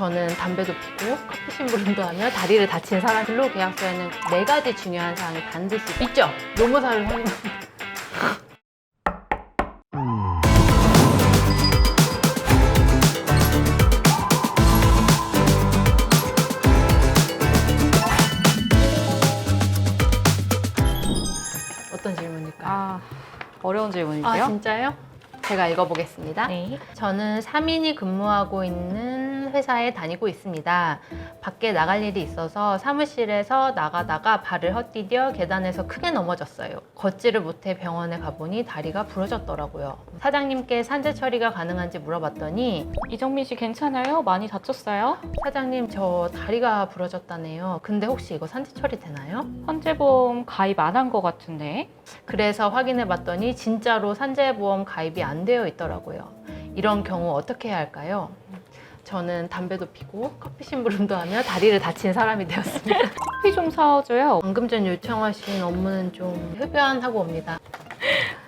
저는 담배도 피고 커피 심부름도 하며 다리를 다친 사람 근로계약서에는 네 가지 중요한 사항이 반드시 있죠. 노무사를 설명. 어떤 질문일까요? 아, 어려운 아, 질문인데요. 진짜요? 제가 읽어보겠습니다. 네. 저는 3인이 근무하고 있는 회사에 다니고 있습니다. 밖에 나갈 일이 있어서 사무실에서 나가다가 발을 헛디뎌 계단에서 크게 넘어졌어요. 걷지를 못해 병원에 가보니 다리가 부러졌더라고요. 사장님께 산재 처리가 가능한지 물어봤더니 이정민 씨 괜찮아요? 많이 다쳤어요? 사장님 저 다리가 부러졌다네요. 근데 혹시 이거 산재 처리 되나요? 산재보험 가입 안 한 것 같은데. 그래서 확인해 봤더니 진짜로 산재보험 가입이 안 되어 있더라고요. 이런 경우 어떻게 해야 할까요? 저는 담배도 피고 커피 심부름도 하며 다리를 다친 사람이 되었습니다. 커피 좀 사줘요. 방금 전 요청하신 업무는 좀 흡연하고 옵니다.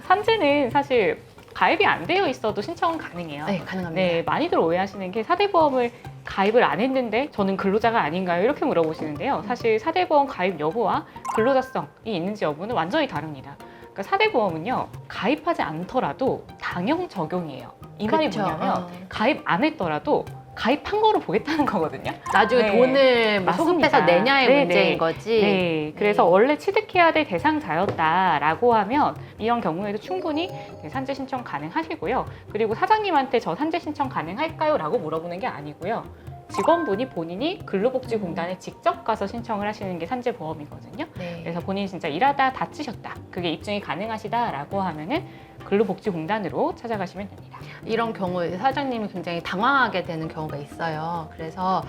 산재는 사실 가입이 안 되어 있어도 신청은 가능해요. 네, 가능합니다. 네, 많이들 오해하시는 게 사대보험을 가입을 안 했는데 저는 근로자가 아닌가요? 이렇게 물어보시는데요. 사실 사대보험 가입 여부와 근로자성이 있는지 여부는 완전히 다릅니다. 그러니까 사대보험은요 가입하지 않더라도 당형 적용이에요. 이 말이 그쵸, 뭐냐면 어. 가입 안 했더라도 가입한 거로 보겠다는 거거든요. 나중에 네. 돈을 뭐 맞습니다. 소급해서 내냐의 네, 문제인 네. 거지. 네, 그래서 네. 원래 취득해야 될 대상자였다라고 하면 이런 경우에도 충분히 네, 산재 신청 가능하시고요. 그리고 사장님한테 저 산재 신청 가능할까요?라고 물어보는 게 아니고요. 직원분이 본인이 근로복지공단에 직접 가서 신청을 하시는 게 산재보험이거든요. 네. 그래서 본인이 진짜 일하다 다치셨다. 그게 입증이 가능하시다라고 하면은 근로복지공단으로 찾아가시면 됩니다. 이런 경우에 사장님이 굉장히 당황하게 되는 경우가 있어요. 그래서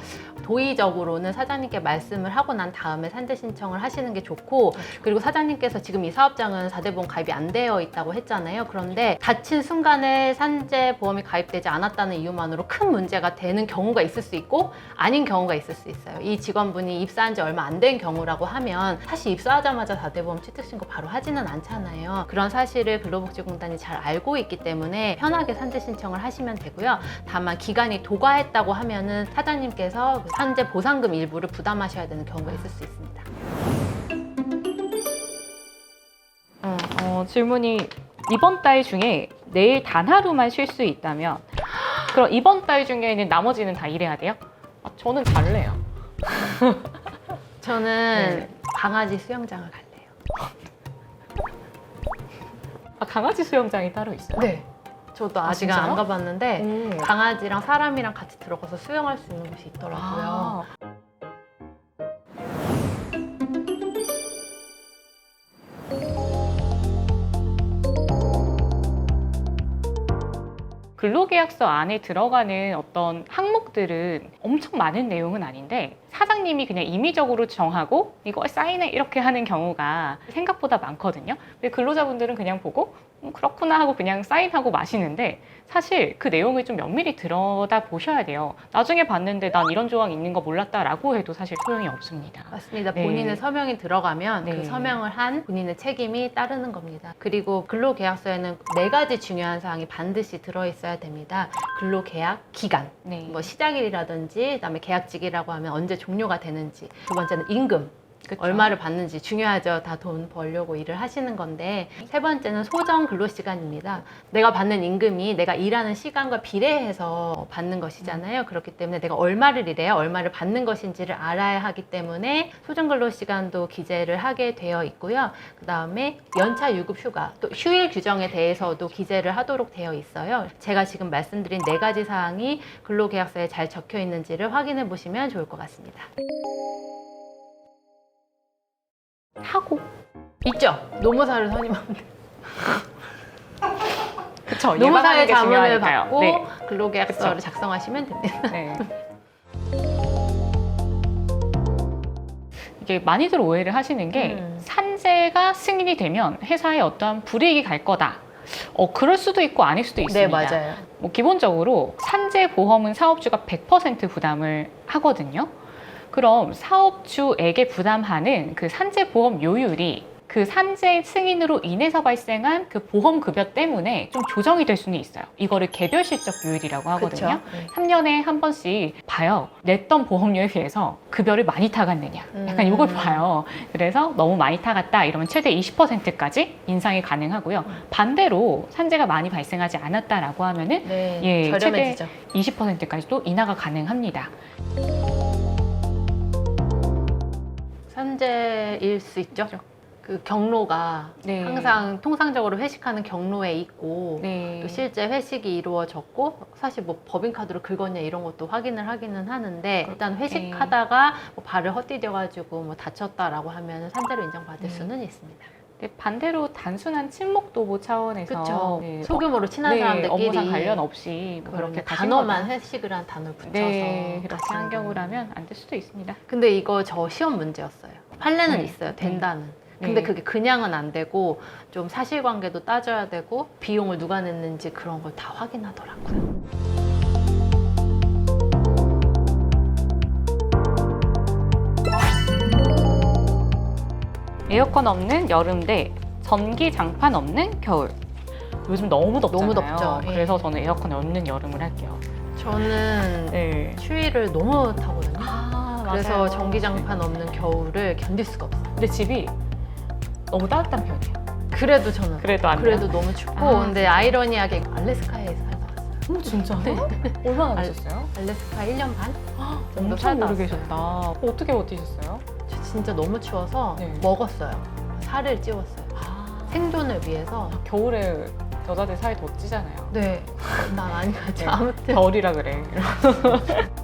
도의적으로는 사장님께 말씀을 하고 난 다음에 산재 신청을 하시는 게 좋고 그리고 사장님께서 지금 이 사업장은 4대보험 가입이 안 되어 있다고 했잖아요. 그런데 다친 순간에 산재 보험이 가입되지 않았다는 이유만으로 큰 문제가 되는 경우가 있을 수 있고 아닌 경우가 있을 수 있어요. 이 직원분이 입사한 지 얼마 안 된 경우라고 하면 사실 입사하자마자 4대보험 취득 신고 바로 하지는 않잖아요. 그런 사실을 근로복지공단이 잘 알고 있기 때문에 편하게 산재 신청을 하시면 되고요. 다만 기간이 도과했다고 하면은 사장님께서 그 산재 보상금 일부를 부담하셔야 되는 경우가 있을 수 있습니다. 어, 질문이 이번 달 중에 내일 단 하루만 쉴 수 있다면 그럼 이번 달 중에는 나머지는 다 일해야 돼요? 아, 저는 잘래요. 저는 네. 강아지 수영장을 갈래요. 아, 강아지 수영장이 따로 있어요? 네. 저도 아, 아직 안 진짜요? 가봤는데 오. 강아지랑 사람이랑 같이 들어가서 수영할 수 있는 곳이 있더라고요. 아. 근로계약서 안에 들어가는 어떤 항목들은 엄청 많은 내용은 아닌데 사장님이 그냥 임의적으로 정하고 이거 사인해 이렇게 하는 경우가 생각보다 많거든요. 근데 근로자분들은 그냥 보고 음, 그렇구나 하고 그냥 사인하고 마시는데 사실 그 내용을 좀 면밀히 들여다 보셔야 돼요. 나중에 봤는데 난 이런 조항 있는 거 몰랐다라고 해도 사실 소용이 없습니다. 맞습니다. 네. 본인의 서명이 들어가면 네. 그 서명을 한 본인의 책임이 따르는 겁니다. 그리고 근로계약서에는 네 가지 중요한 사항이 반드시 들어있어야 됩니다. 근로계약 기간, 네. 뭐 시작일이라든지 그다음에 계약직이라고 하면 언제 종료가 되는지 두 번째는 임금 그쵸? 얼마를 받는지 중요하죠. 다 돈 벌려고 일을 하시는 건데 세 번째는 소정 근로 시간입니다. 내가 받는 임금이 내가 일하는 시간과 비례해서 받는 것이잖아요. 그렇기 때문에 내가 얼마를 일해야 얼마를 받는 것인지를 알아야 하기 때문에 소정 근로 시간도 기재를 하게 되어 있고요. 그 다음에 연차 유급 휴가 또 휴일 규정에 대해서도 기재를 하도록 되어 있어요. 제가 지금 말씀드린 네 가지 사항이 근로계약서에 잘 적혀 있는지를 확인해 보시면 좋을 것 같습니다. 사고. 있죠. 노무사를 선임하면 돼요. 그쵸. 노무사의 예방하는 게 자문을 중요하니까요. 받고 네. 근로계약서를. 작성하시면 됩니다. 네. 이게 많이들 오해를 하시는 게 음. 산재가 승인이 되면 회사에 어떠한 불이익이 갈 거다. 어, 그럴 수도 있고 아닐 수도 있습니다. 네, 맞아요. 뭐 기본적으로 산재 보험은 사업주가 100% 부담을 하거든요. 그럼 사업주에게 부담하는 그 산재 보험 요율이 그 산재 승인으로 인해서 발생한 그 보험 급여 때문에 좀 조정이 될 수는 있어요. 이거를 개별 실적 요율이라고 하거든요. 그쵸? 네. 3년에 한 번씩 봐요. 냈던 보험료에 비해서 급여를 많이 타갔느냐. 약간 음. 이걸 봐요. 그래서 너무 많이 타갔다 이러면 최대 20%까지 인상이 가능하고요. 반대로 산재가 많이 발생하지 않았다라고 하면은 네, 예, 저렴해지죠. 20%까지도 인하가 가능합니다. 산재일 수 있죠. 그 경로가 네. 항상 통상적으로 회식하는 경로에 있고 네. 또 실제 회식이 이루어졌고 사실 뭐 법인카드로 긁었냐 이런 것도 확인을 하기는 하는데 일단 회식하다가 뭐 발을 헛디뎌가지고 뭐 다쳤다라고 하면 산재로 인정받을 네. 수는 있습니다. 근데 반대로 단순한 친목 도모 차원에서 그렇죠. 네, 소규모로 친한 네, 사람들끼리 업무상 관련 없이 뭐 그렇게 단어만. 회식을 한 단어를 붙여서 네, 그렇게 한. 경우라면 안 될 수도 있습니다. 근데 이거 저 시험 문제였어요. 판례는 네. 있어요. 된다는. 근데 네. 그게 그냥은 안 되고 좀 사실관계도 따져야 되고 비용을 누가 냈는지 그런 걸 다 확인하더라고요. 에어컨 없는 여름 대 전기 장판 없는 겨울. 요즘 너무 덥잖아요. 너무 덥죠. 예. 그래서 저는 에어컨 없는 여름을 할게요. 저는 네. 추위를 너무 타거든요. 아, 그래서 맞아요. 전기장판 없는 겨울을 견딜 수가 없어요. 근데 집이 너무 따뜻한 편이에요. 그래도 저는 그래도 안 그래도 돼요? 너무 춥고 아, 근데 아이러니하게 알래스카에 살다 왔어요. 어, 진짜? 네. 얼마나 알- 되셨어요? 알래스카 1년 반? 정도 엄청 살다 오래. 계셨다. 어떻게 버티셨어요? 저 진짜 너무 추워서 네. 먹었어요. 살을 찌웠어요. 아, 생존을 위해서. 겨울에 여자들 살이 더 찌잖아요. 네. 난 아니가지고 네. 아무튼 겨울이라 그래.